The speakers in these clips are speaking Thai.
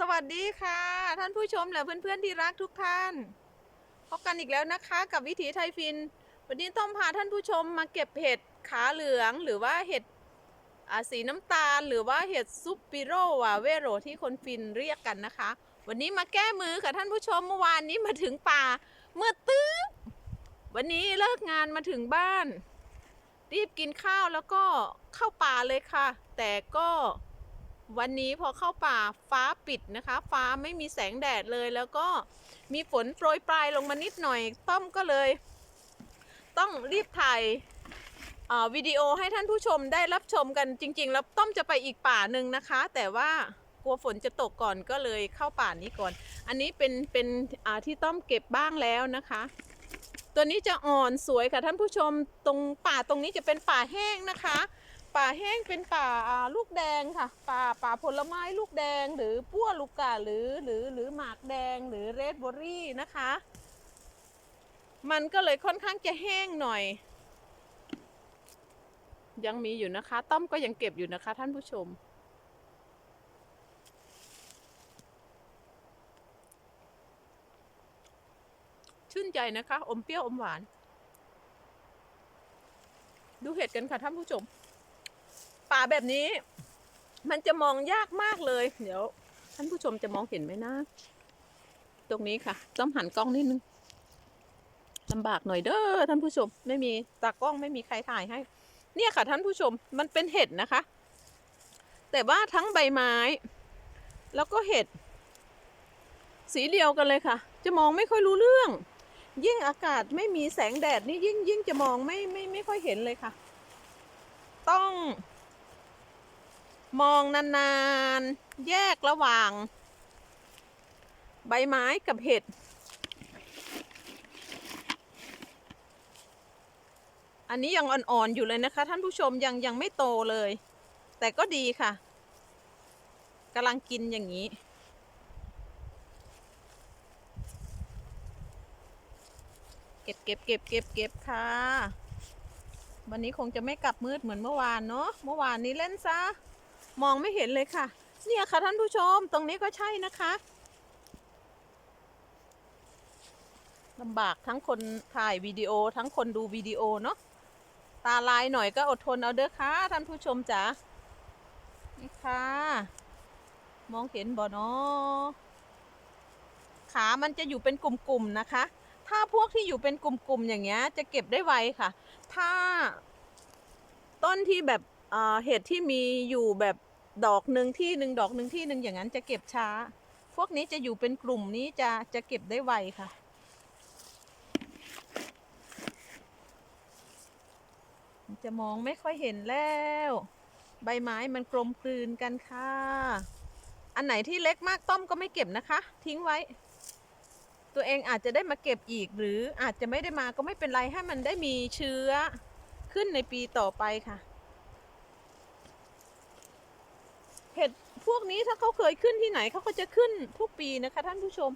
สวัสดีค่ะ ท่านผู้ชมและเพื่อนๆที่รักทุกท่านพบกันอีกแล้วนะคะกับวิถีไทยฟิน วันนี้ต้องพาท่านผู้ชมมาเก็บเห็ดขาเหลือง หรือว่าเห็ดสีน้ำตาล หรือว่าเห็ดซุปปิโรวาเวโรที่คนฟินเรียกกันนะคะ วันนี้มาแก้มือค่ะท่านผู้ชมเมื่อวานนี้มาถึงป่าเมื่อตื้อวันนี้เลิกงานมาถึงบ้าน รีบกินข้าวแล้วก็เข้าป่าเลยค่ะ แต่ก็ วันนี้พอเข้าป่าฟ้าปิดนะคะ ฟ้าไม่มีแสงแดดเลย แล้วก็มีฝนโปรยปลายลงมานิดหน่อยต้อมก็เลย ต้องรีบถ่ายวิดีโอให้ท่านผู้ชมได้รับชมกันจริง ๆ แล้วต้อมจะไปอีกป่าหนึ่งนะคะ แต่ว่ากลัวฝนจะตกก่อนก็เลยเข้าป่านี้ก่อน อันนี้เป็นเป็นที่ต้อมเก็บบ้างแล้วนะคะ ตัวนี้จะอ่อนสวยค่ะท่านผู้ชมตรงป่าตรงนี้จะเป็นป่าแห้งนะคะ ป่าแห้งเป็นป่าลูกแดงค่ะ ป่าป่าผลไม้ลูกแดง หรือปั้วลูกกาหรือหรือหรือหมากแดงหรือเรดเบอรี่นะคะ มันก็เลยค่อนข้างจะแห้งหน่อย ยังมีอยู่นะคะ ต้อมก็ยังเก็บอยู่นะคะ ท่านผู้ชม ชื่นใจนะคะ อมเปรี้ยวอมหวาน ดูเห็ดกันค่ะท่านผู้ชม ป่าแบบนี้ มันจะมองยากมากเลย เดี๋ยว ท่านผู้ชมจะมองเห็นไหมนะ ตรงนี้ค่ะต้องหันกล้องนิดนึงลำบากหน่อยเด้อท่านผู้ชม ไม่มีตากล้องไม่มีใครถ่ายให้ เนี่ยค่ะ ท่านผู้ชมมันเป็นเห็ดนะคะ แต่ว่าทั้งใบไม้ แล้วก็เห็ด สีเดียวกันเลยค่ะ จะมองไม่ค่อยรู้เรื่อง ยิ่งอากาศไม่มีแสงแดดนี่ยิ่งยิ่งจะมองไม่ไม่ไม่ค่อยเห็นเลยค่ะ ต้อง มองนานๆ แยกระหว่าง ใบไม้กับเห็ด อันนี้ยังอ่อนๆ อยู่เลยนะคะ ท่านผู้ชมยังยังไม่โตเลย แต่ก็ดีค่ะกำลังกินอย่างนี้ เก็บเก็บเก็บเก็บเก็บค่ะ วันนี้คงจะไม่กลับมืดเหมือนเมื่อวานเนาะ เมื่อวานนี้เล่นซะ มองไม่เห็นเลยค่ะ เนี่ยค่ะท่านผู้ชมตรงนี้ก็ใช่นะคะลำบากทั้งคนถ่ายวิดีโอทั้งคนดูวิดีโอเนาะตาลายหน่อยก็อดทนเอาเด้อค่ะท่านผู้ชมจ๋านี่ค่ะ มองเห็นบ่เนาะขามันจะอยู่เป็นกลุ่มๆนะคะ ถ้าพวกที่อยู่เป็นกลุ่มๆอย่างเงี้ย จะเก็บได้ไวค่ะ ถ้าต้นที่แบบ เห็ดที่มีอยู่แบบดอกหนึ่งที่หนึ่งดอกหนึ่งที่หนึ่งอย่างนั้นจะเก็บช้า พวกนี้จะอยู่เป็นกลุ่มนี้จะจะเก็บได้ไวค่ะ จะมองไม่ค่อยเห็นแล้ว ใบไม้มันกลมกลืนกันค่ะ อันไหนที่เล็กมากต้อมก็ไม่เก็บนะคะ ทิ้งไว้ ตัวเองอาจจะได้มาเก็บอีก หรืออาจจะไม่ได้มาก็ไม่เป็นไรให้มันได้มีเชื้อขึ้นในปีต่อไปค่ะ เห็ดพวกนี้ถ้าเขาเคยขึ้นที่ไหนเขาก็จะขึ้นทุกปีนะคะท่านผู้ชม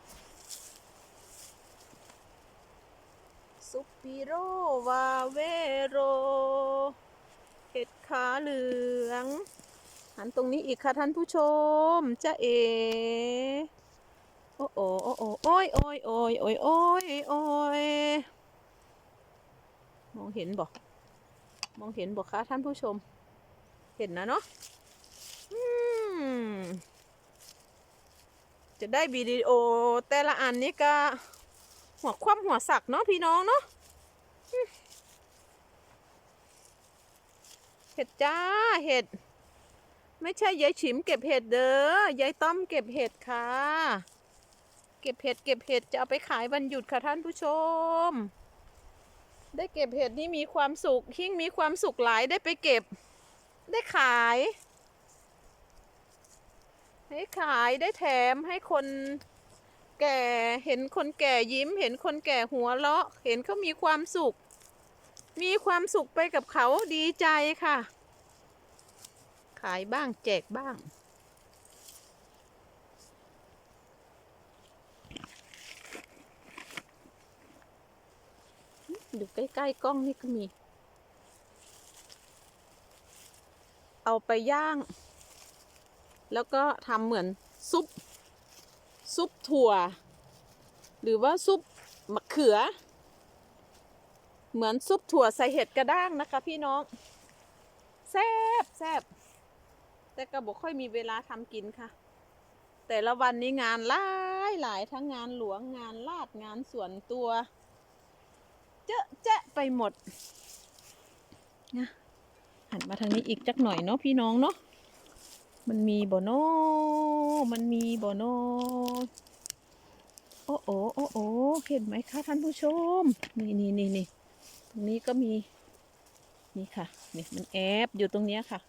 ซุปปิโรวาเวโร เห็ดขาเหลือง หันตรงนี้อีกค่ะท่านผู้ชมจะเอโอ้โอ้โอ้โอ้โอ้ยโอ้ยโอ้ยโอ้ยโอ้ยโอ้ยมองเห็นบ่มองเห็นบ่คะท่านผู้ชม เห็นนะเนาะ จะได้วิดีโอแต่ละอันนี้ก็ หัวคว่ำหัวสักเนาะพี่น้องเนาะเห็ดจ้าเห็ด ไม่ใช่ยายฉิมเก็บเห็ดเด้อยายต้อมเก็บเห็ดค่ะ เก็บเห็ดเก็บเห็ดจะเอาไปขายวันหยุดค่ะท่านผู้ชม ได้เก็บเห็ดนี่มีความสุขยิ่งมีความสุขหลายได้ไปเก็บ ได้ขาย ให้ขายได้แถมให้คนแก่เห็นคนแก่ยิ้ม เห็นคนแก่หัวเราะ เห็นเขามีความสุข มีความสุขไปกับเขาดีใจค่ะ ขายบ้างแจกบ้าง อยู่ใกล้ๆกล้องนี่ก็มี เอาไปย่าง แล้วก็ทำเหมือนซุปซุปถั่ว หรือว่าซุปมะเขือ เหมือนซุปถั่วใส่เห็ดกระด้างนะคะ พี่น้องแซ่บแซ่บแต่ก็บอกค่อยมีเวลาทำกินค่ะ แต่ละวันนี้งานหลายหลายทั้งงานหลวงงานลาดงานส่วนตัว เจ๊ะแจ๊ะไปหมดนะหันมาทางนี้อีกจักหน่อยเนาะพี่น้องเนาะ มันมีบ่โนมันมีบ่โนโอ้โอโอ้โอเห็นไหมคะท่านผู้ชม นี่นี่นี่นี่ตรงนี้ก็มี นี่ค่ะ นี่มันแอบอยู่ตรงเนี้ยค่ะ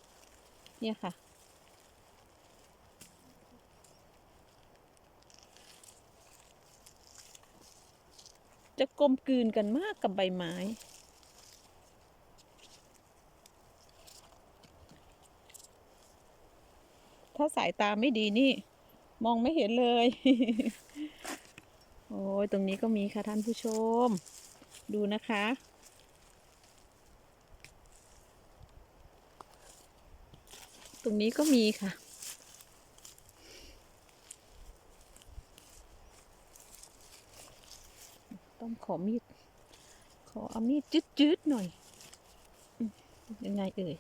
เนี่ยค่ะ จะกลมกลืนกันมากกับใบไม้ ถ้าสายตาไม่ดีนี่ มองไม่เห็นเลย โอ้ยตรงนี้ก็มีค่ะท่านผู้ชม ดูนะคะ ตรงนี้ก็มีค่ะต้องขอมีด ขอเอามีดจืดๆหน่อย ยังไงเอ่ย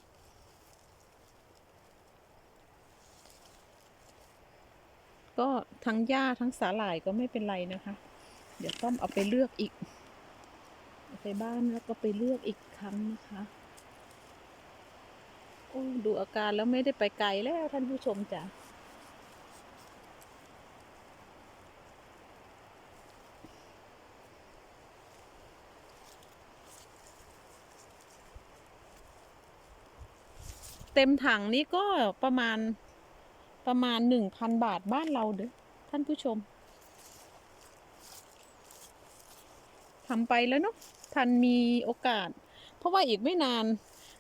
ก็ทั้งหญ้าทั้งสาหร่ายก็ไม่เป็นไรนะคะ เดี๋ยวต้อมเอาไปเลือกอีกไปบ้านแล้วก็ไปเลือกอีกครั้งนะคะโอ้ดูอาการแล้วไม่ได้ไปไกลแล้วท่านผู้ชมจ้ะเต็มถังนี้ก็ประมาณ ประมาณหนึ่งพันบาทบ้านเราเด้อท่านผู้ชมทำไปแล้วเนาะทันมีโอกาส เพราะว่าอีกไม่นาน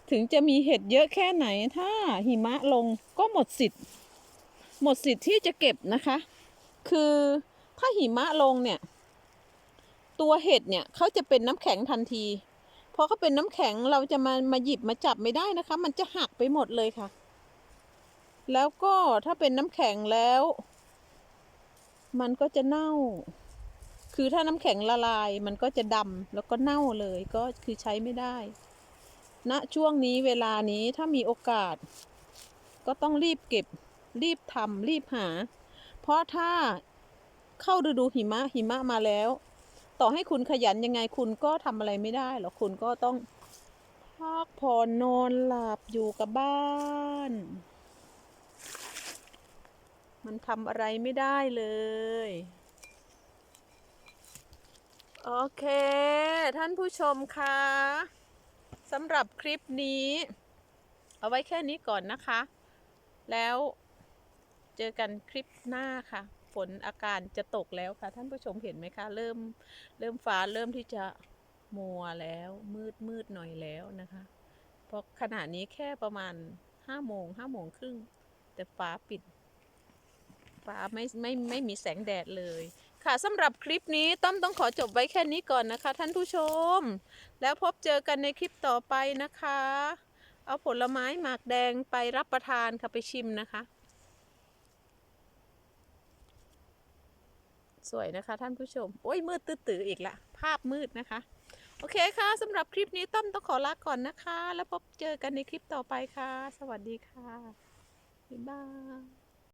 ถึงจะมีเห็ดเยอะแค่ไหน ถ้าหิมะลงก็หมดสิทธิ์ หมดสิทธิ์ที่จะเก็บนะคะ คือถ้าหิมะลงเนี่ย ตัวเห็ดเนี่ยเขาจะเป็นน้ำแข็งทันทีพอเขาเป็นน้ำแข็งเราจะมามาหยิบมาจับไม่ได้นะคะ มันจะหักไปหมดเลยค่ะ แล้วก็ถ้าเป็นน้ำแข็งแล้ว มันก็จะเน่า คือถ้าน้ำแข็งละลาย มันก็จะดำแล้วก็เน่าเลยก็คือใช้ไม่ได้ณช่วงนี้เวลานี้ถ้ามีโอกาส ก็ต้องรีบเก็บ รีบทำรีบหา เพราะถ้าเข้าฤดูหิมะหิมะมาแล้ว ต่อให้คุณขยันยังไงคุณก็ทำอะไรไม่ได้หรอกคุณก็ต้องพักผ่อนนอนหลับอยู่กับบ้าน มันทำอะไรไม่ได้เลย โอเค ท่านผู้ชมคะสำหรับคลิปนี้ เอาไว้แค่นี้ก่อนนะคะ แล้วเจอกันคลิปหน้าค่ะ ฝนอาการจะตกแล้วค่ะ ท่านผู้ชมเห็นไหมคะ เริ่มเริ่มฟ้าเริ่มที่จะมัวแล้วมืดมืดหน่อยแล้วนะคะ เพราะขณะนี้แค่ประมาณห้าโมงห้าโมงครึ่งแต่ฟ้าปิด ฟ้าไม่ไม่ไม่มีแสงแดดเลย ค่ะสำหรับคลิปนี้ต้อมต้องขอจบไว้แค่นี้ก่อนนะคะ ท่านผู้ชม แล้วพบเจอกันในคลิปต่อไปนะคะ เอาผลไม้หมากแดงไปรับประทานค่ะไปชิมนะคะ สวยนะคะท่านผู้ชม โอ้ยมืดตื้อๆอีกละ ภาพมืดนะคะ โอเคค่ะสำหรับคลิปนี้ต้อมต้องขอลาก่อนนะคะ แล้วพบเจอกันในคลิปต่อไปค่ะ สวัสดีค่ะบ๊ายบาย